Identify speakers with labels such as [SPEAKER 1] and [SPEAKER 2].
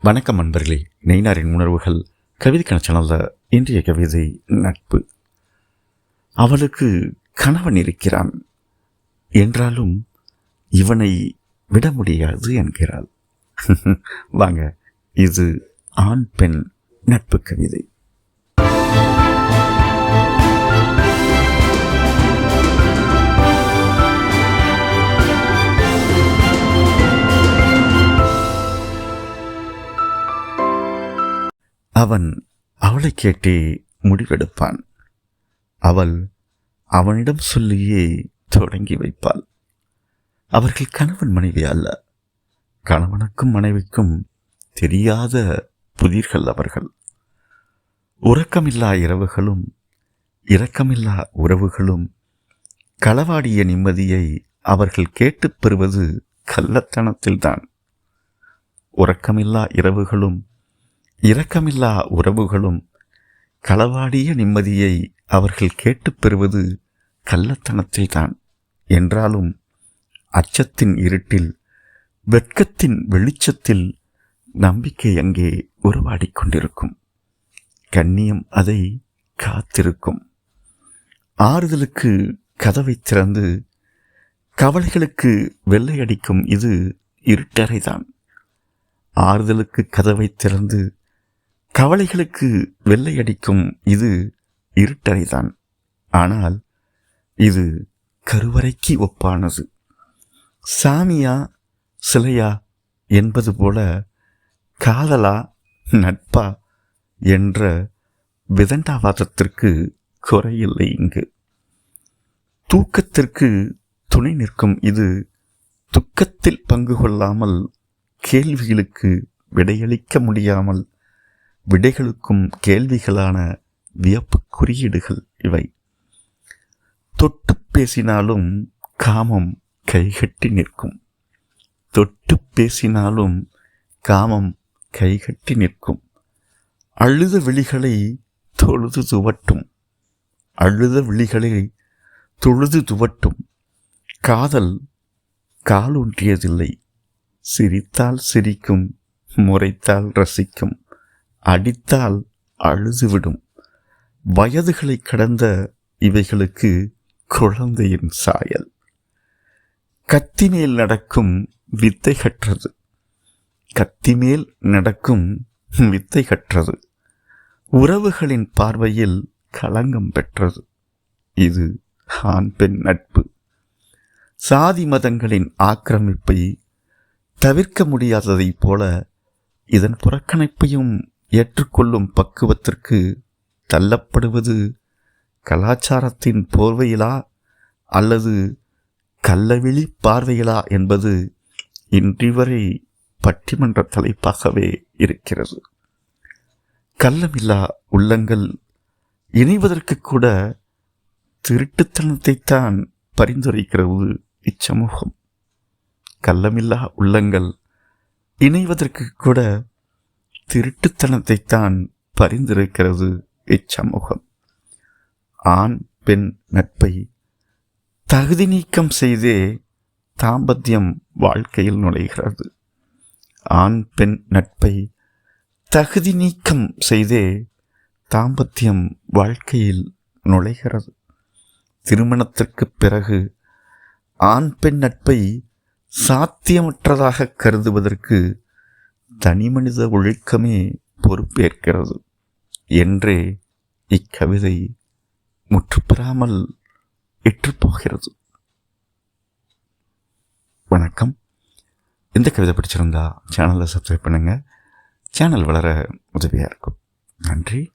[SPEAKER 1] வணக்கம் நண்பர்களே நெய்னாரின் உணர்வுகள் கவிதைக்கான சேனலில் இன்றைய கவிதை நட்பு. அவளுக்கு கணவன் இருக்கிறான். என்றாலும் இவனை விட முடியாது என்கிறாள். வாங்க இது ஆண் பெண் நட்பு கவிதை. அவன் அவளை கேட்டே முடிவெடுப்பான். அவள் அவனிடம் சொல்லியே தொடங்கி வைப்பாள். அவர்கள் கணவன் மனைவி அல்ல. கணவனுக்கும் மனைவிக்கும் தெரியாத புதிர்கள் அவர்கள். உறக்கமில்லா இரவுகளும் இரக்கமில்லா உறவுகளும் களவாடிய நிம்மதியை அவர்கள் கேட்டுப் பெறுவது கள்ளத்தனத்தில்தான். உறக்கமில்லா இரவுகளும் இரக்கமில்லா உறவுகளும் களவாடிய நிம்மதியை அவர்கள் கேட்டுப் பெறுவது கள்ளத்தனத்தில்தான். என்றாலும் அச்சத்தின் இருட்டில் வெட்கத்தின் வெளிச்சத்தில் நம்பிக்கை அங்கே உருவாடிக்கொண்டிருக்கும் கண்ணியம் அதை காத்திருக்கும். ஆறுதலுக்கு கதவை திறந்து கவலைகளுக்கு வெள்ளையடிக்கும் இது இருட்டறைதான். ஆறுதலுக்கு கதவை திறந்து கவலைகளுக்கு வெள்ளையடிக்கும் இது இருட்டறைதான். ஆனால் இது கருவறைக்கு ஒப்பானது. சாமியா சிலையா என்பது போல காதலா நட்பா என்ற விதண்டாவாதத்திற்கு குறையில்லை இங்கு. தூக்கத்திற்கு துணை நிற்கும் இது துக்கத்தில் பங்கு கொள்ளாமல் கேள்விகளுக்கு விடையளிக்க முடியாமல் விடைகளுக்கும் கேள்விகளான வியப்பு குறியீடுகள் இவை. தொட்டு பேசினாலும் காமம் கைகட்டி நிற்கும். தொட்டு பேசினாலும் காமம் கைகட்டி நிற்கும். அழுத விழிகளை தொழுது துவட்டும். அழுத விழிகளை தொழுது துவட்டும். காதல் காலூன்றியதில்லை. சிரித்தால் சிரிக்கும் முறைத்தால் ரசிக்கும். அடித்தால் அழுதுவிடும். வயதுகளை கடந்த இவைகளுக்கு குழந்தையின் சாயல். கத்தி மேல் நடக்கும் வித்தை கற்றது கத்தி மேல் நடக்கும் வித்தை கற்றது உறவுகளின் பார்வையில் களங்கம் பெற்றது. இது ஆண் பெண் நட்பு. சாதி மதங்களின் ஆக்கிரமிப்பை தவிர்க்க முடியாததைப் போல இதன் புறக்கணிப்பையும் ஏற்றுக்கொள்ளும் பக்குவத்திற்கு தள்ளப்படுவது கலாச்சாரத்தின் போர்வையிலா அல்லது கள்ளவிழி பார்வையிலா என்பது இன்றிவரை பட்டிமன்ற தலைப்பாகவே இருக்கிறது. கள்ளமில்லா உள்ளங்கள் இணைவதற்கு கூட திருட்டுத்தனத்தைத்தான் பரிந்துரைக்கிறது இச்சமூகம். கள்ளமில்லா உள்ளங்கள் இணைவதற்கு கூட திருட்டுத்தனத்தைத்தான் பரிந்துரைக்கிறது இச்சமூகம். ஆண் பெண் நட்பை தகுதி நீக்கம் செய்தே தாம்பத்தியம் வாழ்க்கையில் நுழைகிறது. ஆண் பெண் நட்பை தகுதி நீக்கம் செய்தே தாம்பத்தியம் வாழ்க்கையில் நுழைகிறது. திருமணத்திற்கு பிறகு ஆண் பெண் நட்பை சாத்தியமற்றதாக கருதுவதற்கு தனி மனித ஒழுக்கமே பொறுப்பேற்கிறது என்றே இக்கவிதை முற்றுப்பெறாமல் இற்றுப்போகிறது வணக்கம். இந்த கவிதை பிடிச்சிருந்தா சேனலை சப்ஸ்கிரைப் பண்ணுங்கள் சேனல் வளர உதவியாக இருக்கும். நன்றி.